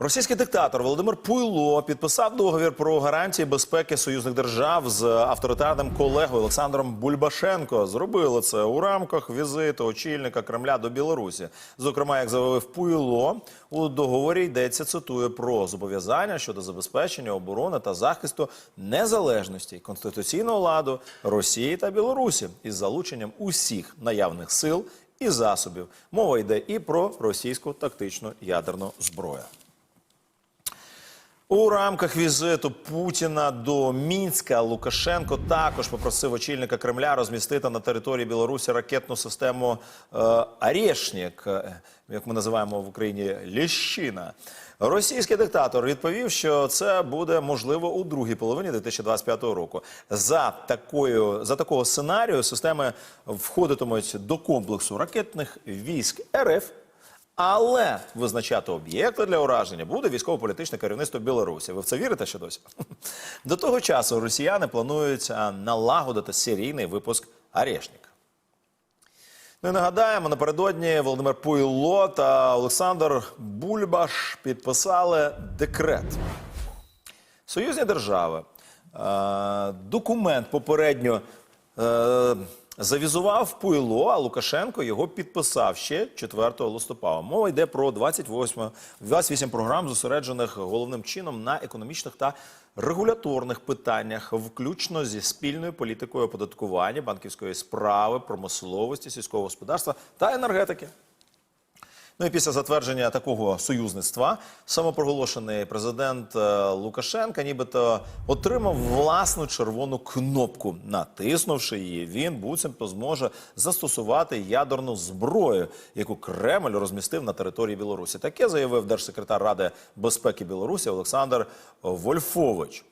Російський диктатор Володимир Пуйло підписав договір про гарантії безпеки союзних держав з авторитарним колегою Олександром Бульбашенко. Зробили це у рамках візиту очільника Кремля до Білорусі. Зокрема, як заявив Пуйло, у договорі йдеться цитую про зобов'язання щодо забезпечення оборони та захисту незалежності конституційного ладу Росії та Білорусі із залученням усіх наявних сил і засобів. Мова йде і про російську тактичну ядерну зброю. У рамках візиту Путіна до Мінська Лукашенко також попросив очільника Кремля розмістити на території Білорусі ракетну систему е, «Орешнік», е, як ми називаємо в Україні Ліщина. Російський диктатор відповів, що це буде можливо у другій половині 2025 року. За такою за такого сценарію системи входитимуть до комплексу ракетних військ РФ. Але визначати об'єкти для ураження буде військово-політичне керівництво Білорусі. Ви в це вірите ще досі? До того часу росіяни планують налагодити серійний випуск «Орешник». Ну і нагадаємо, напередодні Володимир Пуйло та Олександр Бульбаш підписали декрет. Союзні держави е, документ попередньо е, завізував Пуйло, а Лукашенко його підписав ще 4 листопада. Мова йде про 28, 28 програм, зосереджених головним чином на економічних та регуляторних питаннях, включно зі спільною політикою оподаткування, банківської справи, промисловості, сільського господарства та енергетики. Ну і після затвердження такого союзництва самопроголошений президент е, Лукашенка нібито отримав власну червону кнопку. Натиснувши її, він буцімто зможе застосувати ядерну зброю, яку Кремль розмістив на території Білорусі. Таке заявив держсекретар Ради безпеки Білорусі Олександр Вольфович.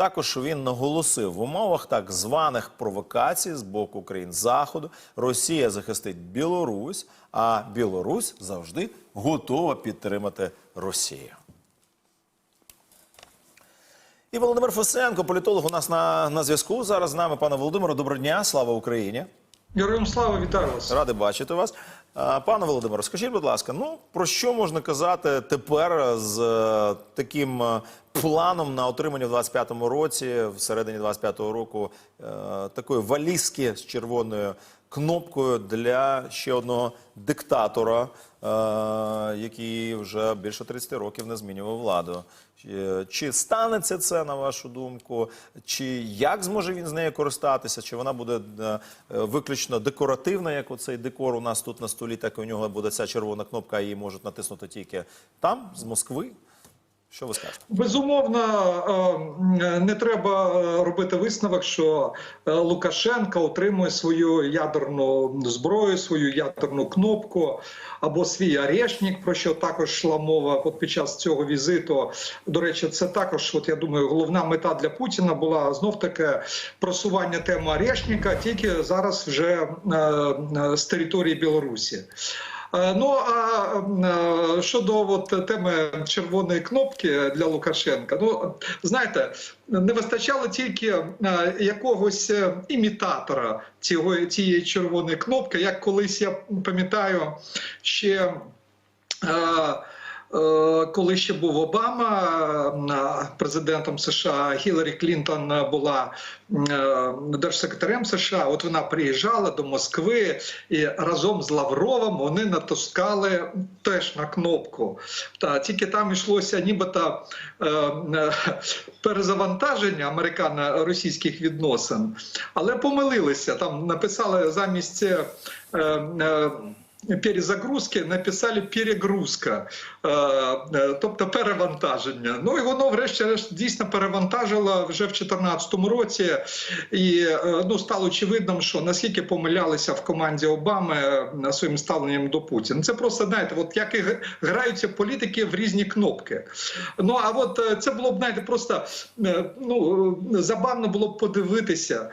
Також він наголосив в умовах так званих провокацій з боку країн Заходу Росія захистить Білорусь, а Білорусь завжди готова підтримати Росію. І Володимир Фесенко, політолог, у нас на, на зв'язку. Зараз з нами, пане Володимире, доброго дня, слава Україні. Героям слава вітаю вас. Радий бачити вас. Пане Володимире, скажіть, будь ласка, ну про що можна казати тепер з е, таким е, планом на отримання в 25-му році, в середині 25-го року, е, такої валізки з червоною кнопкою для ще одного диктатора, е, який вже більше 30 років не змінював владу? Чи- Чи станеться це на вашу думку? Чи як зможе він з нею користатися? Чи вона буде е, е, виключно декоративна, як оцей декор у нас тут на столі, так і у нього буде ця червона кнопка, її можуть натиснути тільки там, з Москви? Що ви скажете? Безумовно, е, не треба е, робити висновок, що е, Лукашенко отримує свою ядерну зброю, свою ядерну кнопку або свій орешник, про що також йшла мова от під час цього візиту. До речі, це також, от я думаю, головна мета для Путіна була знов таки просування теми орешника, тільки зараз вже з території Білорусі. Е, Ну а е, щодо от теми червоної кнопки для Лукашенка, ну знаєте, не вистачало тільки е, якогось імітатора цього цієї червоної кнопки, як колись я пам'ятаю ще. Е, Коли ще був Обама президентом США, Гіларі Клінтон була е, держсекретарем США. От вона приїжджала до Москви і разом з Лавровим вони натискали теж на кнопку. Та тільки там йшлося нібито е, перезавантаження американо-російських відносин, але помилилися. Там написали замість. Перезагрузки написали перегрузка, е, е, тобто перевантаження. Ну і воно, врешті-решт, дійсно перевантажило вже в 2014 році, і е, ну стало очевидним, що наскільки помилялися в команді Обами своїм ставленням до Путіна. Це просто знаєте, от як і граються політики в різні кнопки. Ну а от це було б знаєте, просто ну забавно було б подивитися,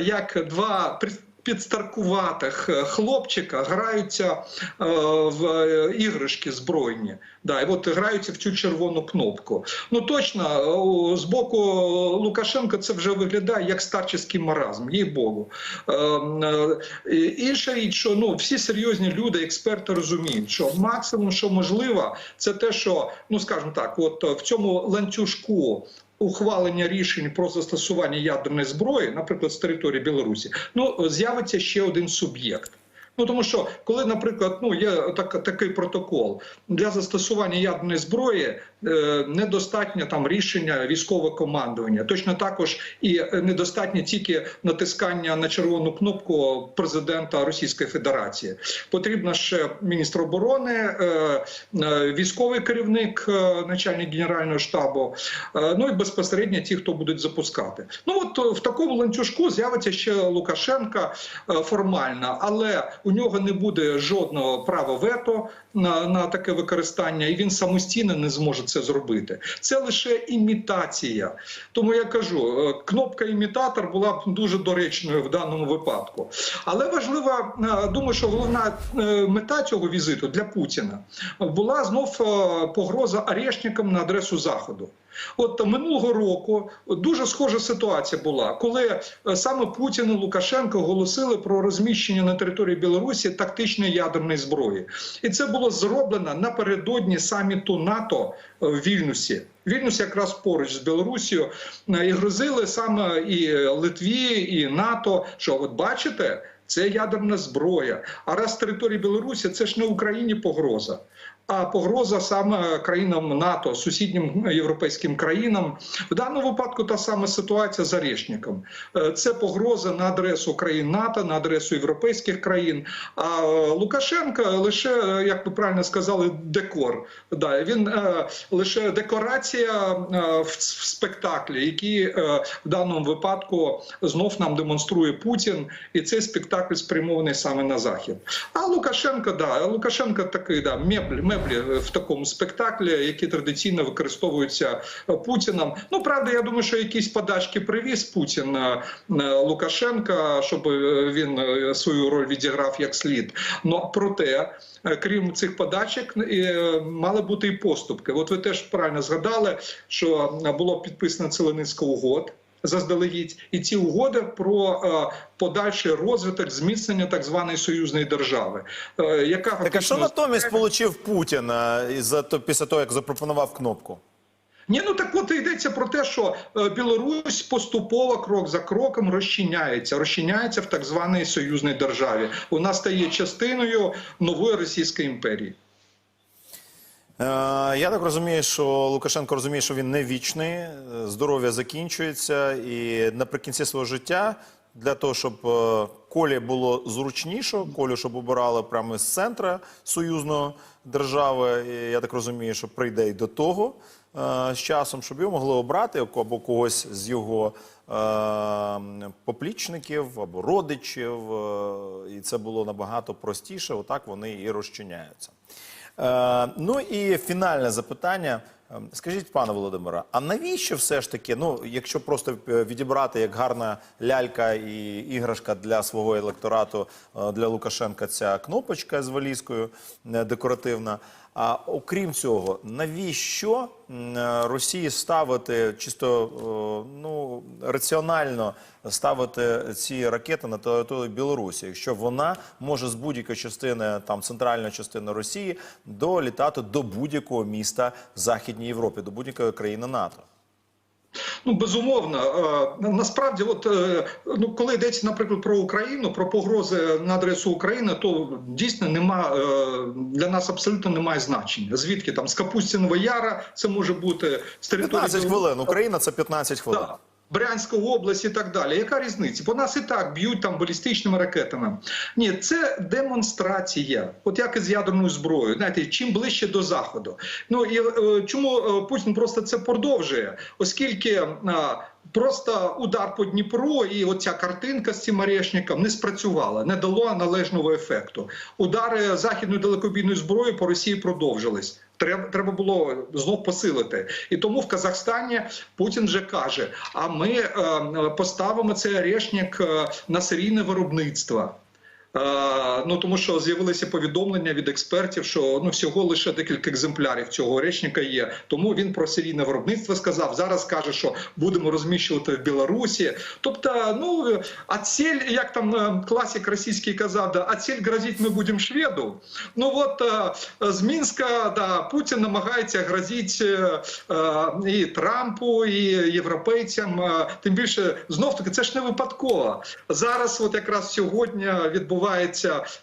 як два. Підстаркуватих е, хлопчика граються е, в е, іграшки збройні. Да, і от граються в цю червону кнопку. Ну точно, з боку Лукашенка це вже виглядає як старческий маразм, їй Богу. Е, е, інша річ, що ну всі серйозні люди, експерти розуміють, що максимум, що можливо, це те, що ну скажімо так, от в цьому ланцюжку. Ухвалення рішень про застосування ядерної зброї, наприклад, з території Білорусі, ну з'явиться ще один суб'єкт. Ну тому що коли, наприклад, ну є так, такий протокол для застосування ядерної зброї, е, недостатньо там рішення військового командування. Точно також і е, недостатньо тільки натискання на червону кнопку президента Російської Федерації. Потрібно ще міністр оборони, е, е, військовий керівник, е, начальник генерального штабу. е, Ну і безпосередньо ті, хто будуть запускати. Ну от е, в такому ланцюжку з'явиться ще Лукашенка е, формально, але у нього не буде жодного права вето на, на таке використання, і він самостійно не зможе це зробити. Це лише імітація. Тому я кажу, е, кнопка імітатор була б дуже доречною в даному випадку. Але важливо, е, думаю, що головна е, мета цього візиту для Путіна була знов погроза арешникам на адресу Заходу. От минулого року дуже схожа ситуація була, коли е, саме Путін і Лукашенко оголосили про розміщення на території Білорусі тактичної ядерної зброї, і це було зроблено напередодні саміту НАТО е, в Вільнюсі. Вільнюс якраз поруч з Білорусією е, і грозили саме і Литві, і НАТО. Що от бачите, це ядерна зброя. А раз території Білорусі це ж не Україні погроза. А погроза саме країнам НАТО, сусіднім європейським країнам. В даному випадку та сама ситуація з Орешником. Е, Це погроза на адресу країн НАТО, на адресу європейських країн. А е, Лукашенка лише, е, як ви правильно сказали, декор. Да, він е, лише декорація е, в, спектаклі, який е, в даному випадку знов нам демонструє Путін, і цей спектакль спрямований саме на захід. А Лукашенко, да, Лукашенко такий да, меблі, меблі в такому спектаклі, які традиційно використовуються е, Путіном. Ну правда, я думаю, що якісь подачки привіз Путін е, е, Лукашенка, щоб він свою роль відіграв як слід. Ну проте. Крім цих подачок, мали бути і поступки. От ви теж правильно згадали, що було підписано ціле низка угод заздалегідь, і ці угоди про е, подальший розвиток, зміцнення так званої союзної держави, е, яка Так а що натомість отримав Путін е, із-за то- після того, як запропонував кнопку? Ні, ну так от йдеться про те, що Білорусь поступово крок за кроком розчиняється, розчиняється в так званій союзній державі. Вона стає частиною нової Російської імперії. Е, я так розумію, що Лукашенко розуміє, що він не вічний, е, здоров'я закінчується, і наприкінці свого життя для того, щоб е, колі було зручніше, колю, щоб обирали прямо з центра союзної держави. Я так розумію, що прийде й до того з часом, щоб його могли обрати або когось з його поплічників або родичів, і це було набагато простіше. Отак вони і розчиняються. Е, ну і фінальне запитання. Е, Скажіть, пане Володимире, а навіщо все ж таки, ну якщо просто е, відібрати як гарна лялька і іграшка для свого електорату е, для Лукашенка ця кнопочка з валізкою декоративна. А окрім цього, навіщо е, Росії ставити чисто е, ну раціонально ставити ці ракети на територію Білорусі, якщо вона може з будь-якої частини там центральної частини Росії долітати до будь-якого міста Західній Європі, до будь-якої країни НАТО? Ну безумовно, Е, насправді, от е, ну коли йдеться, наприклад, про Україну, про погрози на адресу України, то дійсно нема е, для нас абсолютно немає значення. Звідки там з Капустіного Яра це може бути з території 15 хвилин. Україна це 15 хвилин. Так. Брянська область і так далі. Яка різниця? По нас і так б'ють там балістичними ракетами. Ні, це демонстрація, от як і з ядерною зброєю. Знаєте, чим ближче до заходу. Ну і е, чому е, Путін просто це продовжує, оскільки. Просто удар по Дніпру і оця картинка з цим орешником не спрацювала, не дало належного ефекту. Удари західної далекобійної зброї по Росії продовжились. Треба, треба було знов посилити. І тому в Казахстані Путін вже каже: а ми е, поставимо цей орешник е, на серійне виробництво. Е, Ну тому що з'явилися повідомлення від експертів, що ну всього лише декілька екземплярів цього речника є. Тому він про серійне виробництво сказав. Зараз каже, що будемо розміщувати в Білорусі. Тобто, ну а ціль, як там е, класик російський казав, да, а ціль грозить ми будемо шведу. Ну от е, з Мінська да, Путін намагається грозити і Трампу, і європейцям. Тим більше знов таки це ж не випадково. Зараз, от якраз сьогодні, відбувається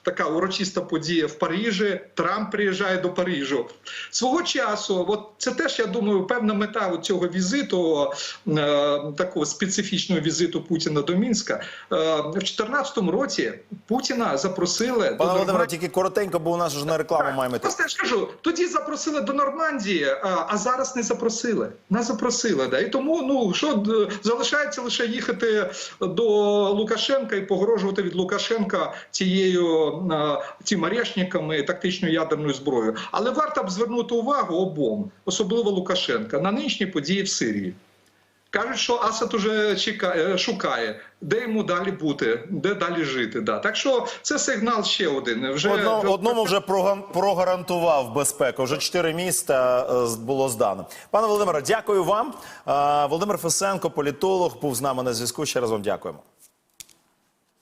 така урочиста подія в Парижі. Трамп приїжджає до Парижу. Свого часу, от це теж я думаю, певна мета от цього візиту, е, такого специфічного візиту Путіна до Мінська. Е, в 2014 році Путіна запросили до Пане Володимире, Нормандії. тільки коротенько, бо у нас вже на рекламу Так, маємо. Просто я ж кажу, тоді запросили до Нормандії, а, а зараз не запросили. Не запросили. Да. І тому ну що залишається лише їхати до Лукашенка і погрожувати від Лукашенка цією а, цим орешниками тактичною ядерною зброєю. Але варто б звернути увагу обом, особливо Лукашенка, на нинішні події в Сирії. Кажуть, що Асад уже чекає, шукає, де йому далі бути, де далі жити. Да. Так що це сигнал ще один. Вже Одно, одному вже прогарантував безпеку. Вже чотири міста е, було здано. Пане Володимире, дякую вам. Е, Володимир Фесенко, політолог, був з нами на зв'язку. Ще раз вам дякуємо.